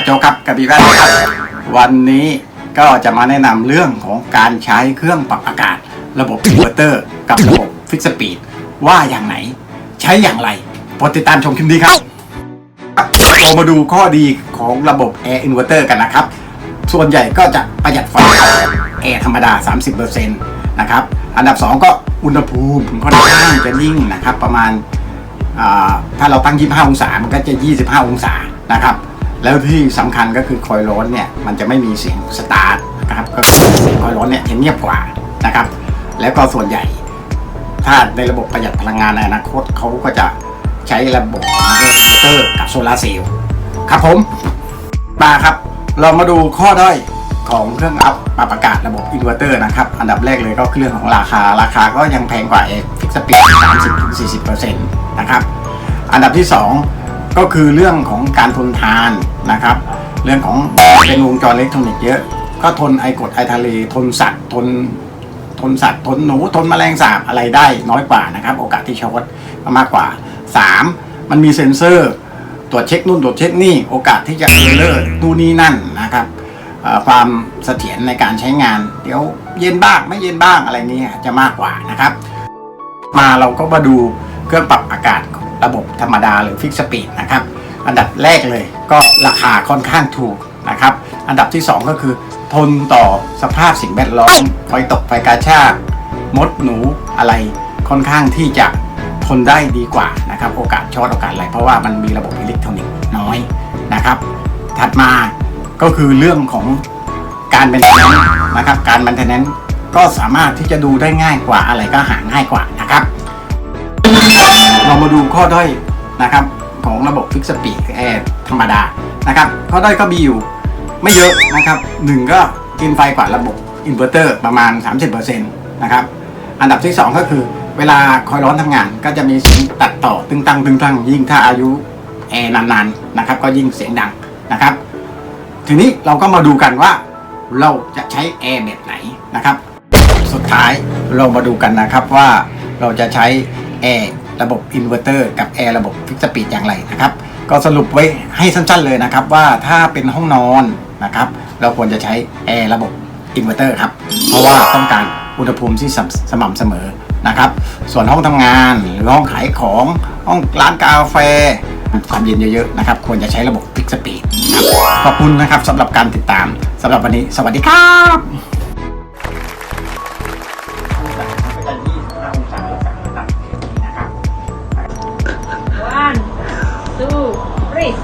อาโจกครับกระบี่แว่นครับ วันนี้ก็จะมาแนะนำเรื่องของการใช้เครื่องปรับอากาศ ระบบอินเวอร์เตอร์ กับระบบฟิกสปีดว่าอย่างไหน ใช้อย่างไรโปรดติดตามชมคลิปนี้ครับเรามาดูข้อดีของระบบ Air Inverter กันนะครับ ส่วนใหญ่ก็จะประหยัดไฟแอร์ธรรมดา 30%นะครับ อันดับ 2 ก็อุณหภูมิค่อนข้างจะนิ่งนะครับ ประมาณถ้าเราตั้ง 25 องศา มันก็จะ 25 องศานะครับ แล้วที่สำคัญก็คือคอยล์ร้อนเนี่ยมันจะไม่มีเสียงสตาร์ทนะครับก็คือเสียงคอยล์ร้อนเนี่ยจะเงียบกว่านะครับ แล้วก็ส่วนใหญ่ ถ้าในระบบประหยัดพลังงานในอนาคตเขาก็จะใช้ระบบอินเวอร์เตอร์กับโซลาเซลล์ครับผมมาครับ เรามาดูข้อด้อยของเครื่องอัพปรับอากาศระบบอินเวอร์เตอร์นะครับ อันดับแรกเลยก็คือเรื่องของราคาราคาก็ยังแพงกว่าฟิกสปีด30-40%นต์นะครับ อันดับที่2 ก็คือเรื่องของการทนทานนะครับ เรื่องของเป็นวงจรอิเล็กทรอนิกส์เยอะ ก็ทนไอกดไอทะเล ทนสัตว์ทนทนสัตว์ทนหนูทนแมลงสาบอะไรได้น้อยกว่านะครับ โอกาสที่ช็อตมากกว่า 3. มันมีเซ็นเซอร์ตรวจเช็คนู่นตรวจเช็คนี่โอกาสที่จะเออร์เลอร์นู่นนี่นั่นนะครับความเสถียรในการใช้งาน เดี๋ยวเย็นบ้างไม่เย็นบ้างอะไรนี้จะมากกว่านะครับ มาเราก็มาดูเครื่องปรับอากาศ ระบบธรรมดาหรือฟิกสปีดนะครับอันดับแรกเลยก็ราคาค่อนข้างถูกนะครับอันดับที่ 2 ก็คือ ทนต่อสภาพสิ่งแวดล้อมไฟตกไฟกาชากมดหนูอะไรค่อนข้างที่จะทนได้ดีกว่านะครับโอกาสช็อตโอกาสอะไรเพราะว่ามันมีระบบอิเล็กทรอนิกส์น้อยนะครับ ถัดมาก็คือเรื่องของการเป็นแนนนะครับ การบันเทนแนนก็สามารถที่จะดูได้ง่ายกว่าอะไรก็หาง่ายกว่านะครับ เรามาดูข้อด้อยนะครับของระบบฟิกสปีดแอร์ธรรมดานะครับข้อด้อยก็มีอยู่ไม่เยอะนะครับหนึ่งก็กินไฟกว่าระบบอินเวอร์เตอร์ประมาณ 30%นะครับอันดับที่ 2 ก็คือเวลาคอยร้อนทำงานก็จะมีเสียงตัดต่อตึงตังตึงตังยิ่งถ้าอายุแอร์นานๆนะครับก็ยิ่งเสียงดังนะครับ ทีนี้เราก็มาดูกันว่าเราจะใช้แอร์แบบไหนนะครับ สุดท้ายเรามาดูกันนะครับว่าเราจะใช้แอร์ ระบบอินเวอร์เตอร์กับแอร์ระบบฟิกสปีดอย่างไรนะครับก็สรุปไว้ให้สั้นๆเลยนะครับว่าถ้าเป็นห้องนอนนะครับเราควรจะใช้แอร์ระบบอินเวอร์เตอร์ครับเพราะว่าต้องการอุณหภูมิที่สำสม่ำเสมอนะครับส่วนห้องทำงานหรือห้องขายของห้องร้านกาแฟความเย็นเยอะๆนะครับควรจะใช้ระบบฟิกสปีดขอบคุณนะครับสำหรับการติดตามสำหรับวันนี้ สวัสดีครับ two, three,